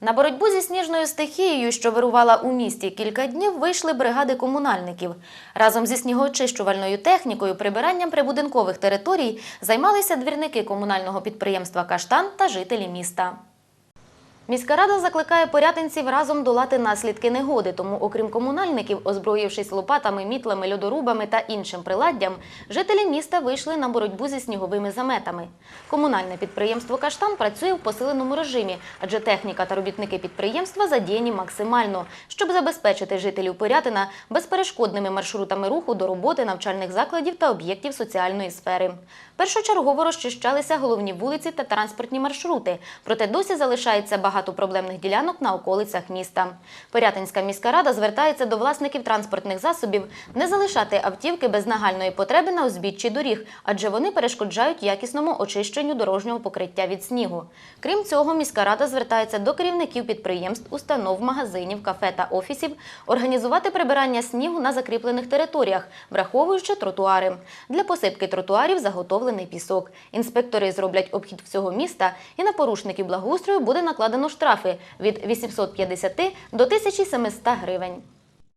На боротьбу зі сніжною стихією, що вирувала у місті кілька днів, вийшли бригади комунальників. Разом зі снігоочищувальною технікою прибиранням прибудинкових територій займалися двірники комунального підприємства Каштан та жителі міста. Міська рада закликає порятинців разом долати наслідки негоди, тому, окрім комунальників, озброївшись лопатами, мітлами, льодорубами та іншим приладдям, жителі міста вийшли на боротьбу зі сніговими заметами. Комунальне підприємство Каштан працює в посиленому режимі, адже техніка та робітники підприємства задіяні максимально, щоб забезпечити жителів Порятина безперешкодними маршрутами руху до роботи навчальних закладів та об'єктів соціальної сфери. Першочергово розчищалися головні вулиці та транспортні маршрути, проте досі залишається багато проблемних ділянок на околицях міста. Порятинська міська рада звертається до власників транспортних засобів не залишати автівки без нагальної потреби на узбіччі доріг, адже вони перешкоджають якісному очищенню дорожнього покриття від снігу. Крім цього, міська рада звертається до керівників підприємств, установ, магазинів, кафе та офісів організувати прибирання снігу на закріплених територіях, враховуючи тротуари. Для посипки тротуарів заготовлений пісок. Інспектори зроблять обхід всього міста, і на порушників благоустрою буде накладено штрафи від 850 до 1700 гривень.